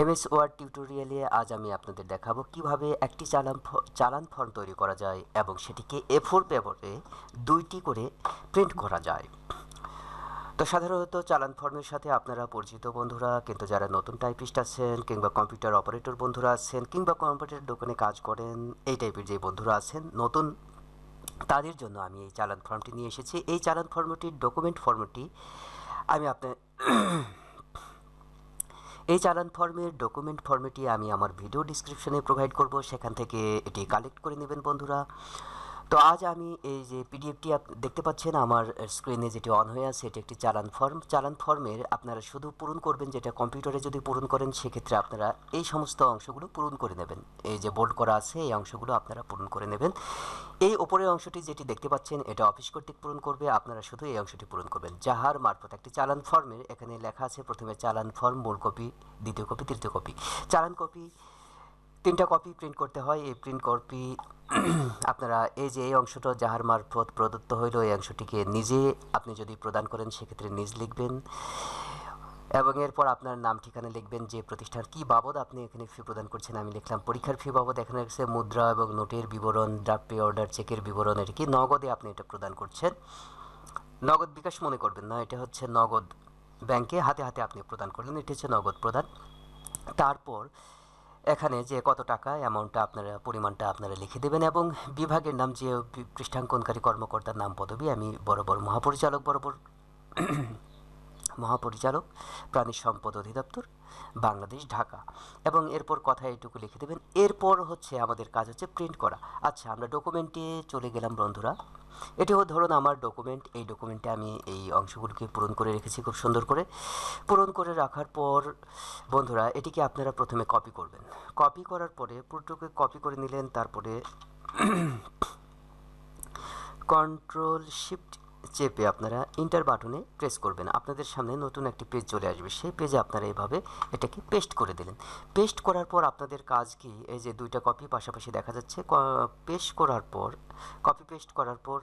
MS word টিউটোরিয়ালে আজ আমি আপনাদের দেখাবো কীভাবে একটি চালান চালান ফর্ম তৈরি করা যায় এবং সেটিকে এ ফোর পেপারে দুইটি করে প্রিন্ট করা যায়। তো সাধারণত চালান ফর্মের সাথে আপনারা পরিচিত বন্ধুরা, কিন্তু যারা নতুন টাইপিস্ট আছেন কিংবা কম্পিউটার অপারেটর বন্ধুরা আছেন কিংবা কম্পিউটার দোকানে কাজ করেন, এই টাইপের যে বন্ধুরা আছেন, নতুন, তাদের জন্য আমি এই চালান ফর্মটি নিয়ে এসেছি। এই চালান ফর্মটির ডকুমেন্ট ফর্মটি আমি আপনার এই চালান ফর্মের ডকুমেন্ট ফর্মেটি আমি আমার ভিডিও ডিসক্রিপশনে প্রোভাইড করব। সেখান থেকে এটি কালেক্ট করে নেবেন বন্ধুরা। তো আজ আমি এই যে পিডিএফটি দেখতে পাচ্ছেন আমার স্ক্রিনে যেটি অন হয়ে আছে, এটি একটি চালান ফর্ম চালান ফর্মের আপনারা শুধু পূরণ করবেন যেটা কম্পিউটারে যদি পূরণ করেন, সেক্ষেত্রে আপনারা এই সমস্ত অংশগুলো পূরণ করে নেবেন। এই যে বোল্ড করা আছে, এই অংশগুলো আপনারা পূরণ করে নেবেন। এই ওপরের অংশটি যেটি দেখতে পাচ্ছেন, এটা অফিস কর্তৃক পূরণ করবে, আপনারা শুধু এই অংশটি পূরণ করবেন। যাহার মারফত একটি চালান ফর্মের এখানে লেখা আছে, প্রথমে চালান ফর্ম মূল কপি দ্বিতীয় কপি তৃতীয় কপি চালান কপি তিনটা কপি প্রিন্ট করতে হয়। এই প্রিন্ট কপি আপনারা এই যে এই অংশটা যাহার মারফত প্রদত্ত হইল, এই অংশটিকে নিজে আপনি যদি প্রদান করেন, সেক্ষেত্রে নিজ লিখবেন এবং এরপর আপনার নাম, ঠিকানা লিখবেন, যে প্রতিষ্ঠান কি বাবদ আপনি এখানে ফি প্রদান করছেন। আমি লিখলাম, পরীক্ষার ফি বাবদ এখানে আছে মুদ্রা এবং নোটের বিবরণ ড্রাফট পে অর্ডার চেকের বিবরণ, এটি কি নগদে আপনি এটা প্রদান করছেন। নগদ বিকাশ মনে করবেন না, এটা হচ্ছে নগদ ব্যাংকে হাতে হাতে আপনি প্রদান করলেন, এটি হচ্ছে নগদ প্রদান। তারপর এখানে যে কত টাকা অ্যামাউন্টটা আপনারা, পরিমাণটা আপনারা লিখে দেবেন এবং বিভাগের নাম যে পৃষ্ঠাঙ্কনকারী কর্মকর্তার নাম, পদবি, আমি বরাবর মহাপরিচালক বরাবর মহাপরিচালক, প্রাণী সম্পদ অধিদপ্তর, বাংলাদেশ, ঢাকা। এবং এরপর কথা এইটুকু লিখে দেবেন। এরপর হচ্ছে আমাদের কাজ হচ্ছে প্রিন্ট করা। আচ্ছা আমরা ডকুমেন্টে চলে গেলাম বন্ধুরা। এটিও ধরুন আমার ডকুমেন্ট এই ডকুমেন্টে আমি এই অংশগুলোকে পূরণ করে রেখেছি খুব সুন্দর করে। পূরণ করে রাখার পর, বন্ধুরা, এটিকে আপনারা প্রথমে কপি করবেন। কপি করার পরে পুরোটুকু কপি করে নিলেন, তারপরে কন্ট্রোল শিফট চেপে আপনারা ইন্টার বাটনে প্রেস করবেন, আপনাদের সামনে নতুন একটি পেজ চলে আসবে। সেই পেজে আপনারা এইভাবে এটাকে পেস্ট করে দিলেন। পেস্ট করার পর আপনাদের কাজ কি? এই যে দুইটা কপি পাশাপাশি দেখা যাচ্ছে পেস্ট করার পর কপি পেস্ট করার পর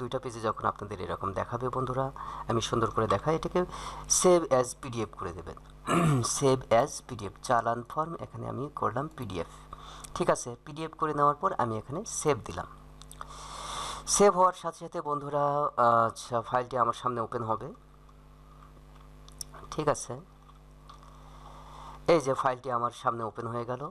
দুইটা পেজে যখন আপনাদের এরকম দেখাবে বন্ধুরা, আমি সুন্দর করে দেখাই, এটাকে সেভ অ্যাজ পিডিএফ করে দেবেন। সেভ অ্যাজ পিডিএফ চালান ফর্ম এখানে আমি করলাম পিডিএফ ঠিক আছে পিডিএফ করে নেওয়ার পর আমি এখানে সেভ দিলাম। সেভ হওয়ার সাথে সাথে বন্ধুরা আচ্ছা ফাইলটি আমার সামনে ওপেন হবে। ঠিক আছে। এই যে ফাইলটি আমার সামনে ওপেন হয়ে গেল।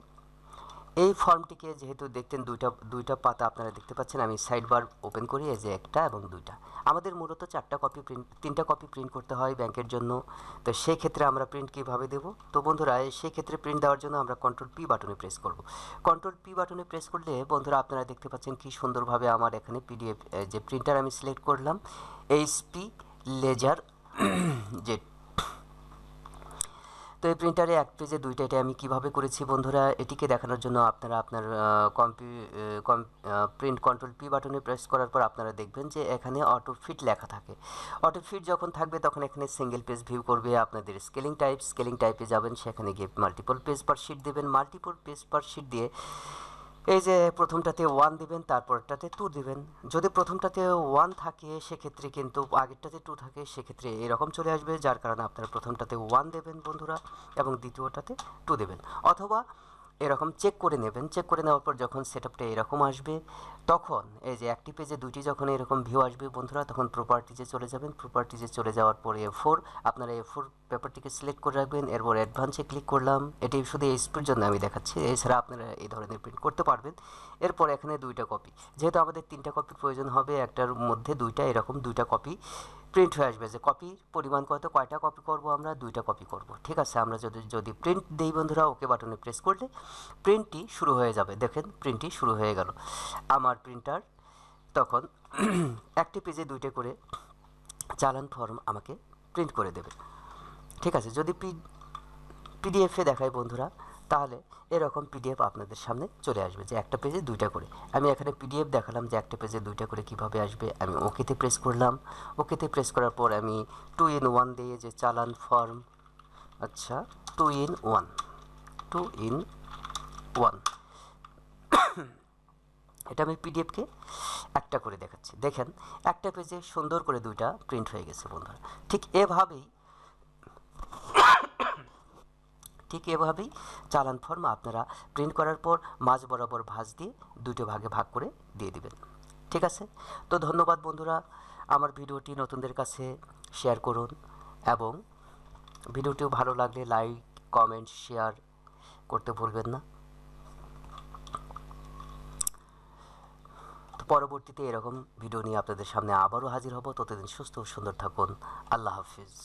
এই ফর্মটিকে যেহেতু দেখতেন দুইটা দুইটা পাতা আপনারা দেখতে পাচ্ছেন, আমি সাইড বার ওপেন করি, এই যে একটা এবং দুইটা। আমাদের মূলত চারটা কপি প্রিন্ট তিনটা কপি প্রিন্ট করতে হয় ব্যাংকের জন্য। তো সেই ক্ষেত্রে আমরা প্রিন্ট কীভাবে দেব? তো বন্ধুরা সেই ক্ষেত্রে প্রিন্ট দেওয়ার জন্য আমরা কন্ট্রোল পি বাটনে প্রেস করব। কন্ট্রোল পি বাটনে প্রেস করলে বন্ধুরা আপনারা দেখতে পাচ্ছেন কি সুন্দরভাবে আমার এখানে পিডিএফ যে প্রিন্টার আমি সিলেক্ট করলাম এইচপি লেজার জেড তো এই প্রিন্টারে এক পেজে দুইটা এটা আমি কীভাবে করেছি বন্ধুরা, এটিকে দেখানোর জন্য আপনারা আপনার কম্পি প্রিন্ট কন্ট্রোল পি বাটনে প্রেস করার পর আপনারা দেখবেন যে এখানে অটো ফিট লেখা থাকে। অটো ফিট যখন থাকবে তখন এখানে সিঙ্গেল পেজ ভিউ করবে আপনাদের স্কেলিং টাইপ স্কেলিং টাইপে যাবেন, সেখানে গিয়ে মাল্টিপল পেজ পার শিট দেবেন। মাল্টিপল পেজ পার শিট দিয়ে এই যে প্রথমটাতে ওয়ান দিবেন, তারপরটাতে টু দিবেন। যদি প্রথমটাতে ওয়ান থাকে, সেক্ষেত্রে কিন্তু আগেরটাতে টু থাকে, সেক্ষেত্রে এরকম চলে আসবে, যার কারণে আপনারা প্রথমটাতে ওয়ান দেবেন বন্ধুরা, এবং দ্বিতীয়টাতে টু দেবেন। অথবা এরকম চেক করে নেবেন। চেক করে নেওয়ার পর যখন সেট আপটা এরকম আসবে, তখন এই যে একটি পেজে দুইটি যখন এরকম ভিউ আসবে বন্ধুরা, তখন প্রপার্টিজে চলে যাবেন। প্রপার্টিজে চলে যাওয়ার পর এ ফোর আপনারা এ ফোর পেপারটিকে সিলেক্ট করে রাখবেন। এরপর অ্যাডভান্সে ক্লিক করলাম। এটি শুধু এইচপির জন্য আমি দেখাচ্ছি। এছাড়া আপনারা এই ধরনের প্রিন্ট করতে পারবেন। এরপর এখানে দুইটা কপি যেহেতু আমাদের তিনটা কপির প্রয়োজন হবে, একটার মধ্যে দুইটা, এরকম দুইটা কপি প্রিন্ট হয়ে আসবে যে কপির পরিমাণ কত, কয়টা কপি করব আমরা, দুইটা কপি করব। ঠিক আছে? আমরা যদি যদি প্রিন্ট দেই বন্ধুরা ওকে বাটনে প্রেস করলে প্রিন্টটি শুরু হয়ে যাবে। দেখেন প্রিন্টটি শুরু হয়ে গেল। আমার প্রিন্টার তখন একটি পেজে দুইটা করে চালান ফর্ম আমাকে প্রিন্ট করে দেবে। ঠিক আছে? যদি পি পিডিএফে দেখায় বন্ধুরা তাহলে এরকম পিডিএফ আপনাদের সামনে চলে আসবে যে একটা পেজে দুইটা করে। আমি এখানে পিডিএফ দেখালাম যে একটা পেজে দুইটা করে কীভাবে আসবে। আমি ওকেতে প্রেস করলাম। ওকেতে প্রেস করার পর আমি টু ইন ওয়ান দিয়ে যে চালান ফর্ম আচ্ছা two in one two in one এটা আমি পিডিএফকে একটা করে দেখাচ্ছি। দেখেন, একটা পেজে সুন্দর করে দুইটা প্রিন্ট হয়ে গেছে বন্ধুরা। ঠিক এভাবেই ঠিক এভাবেই চালান ফর্ম আপনারা প্রিন্ট করার পর মাঝ বরাবর ভাঁজ দিয়ে দুটো ভাগে ভাগ করে দিয়ে দিবেন। ঠিক আছে? তো ধন্যবাদ বন্ধুরা। আমার ভিডিওটি নতুনদের কাছে শেয়ার করুন এবং ভিডিওটিও ভালো লাগলে লাইক কমেন্ট শেয়ার করতে ভুলবেন না। পরবর্তীতে এরকম ভিডিও নিয়ে আপনাদের সামনে আবারও হাজির হব। ততদিন সুস্থ ও সুন্দর থাকুন। আল্লাহ হাফিজ।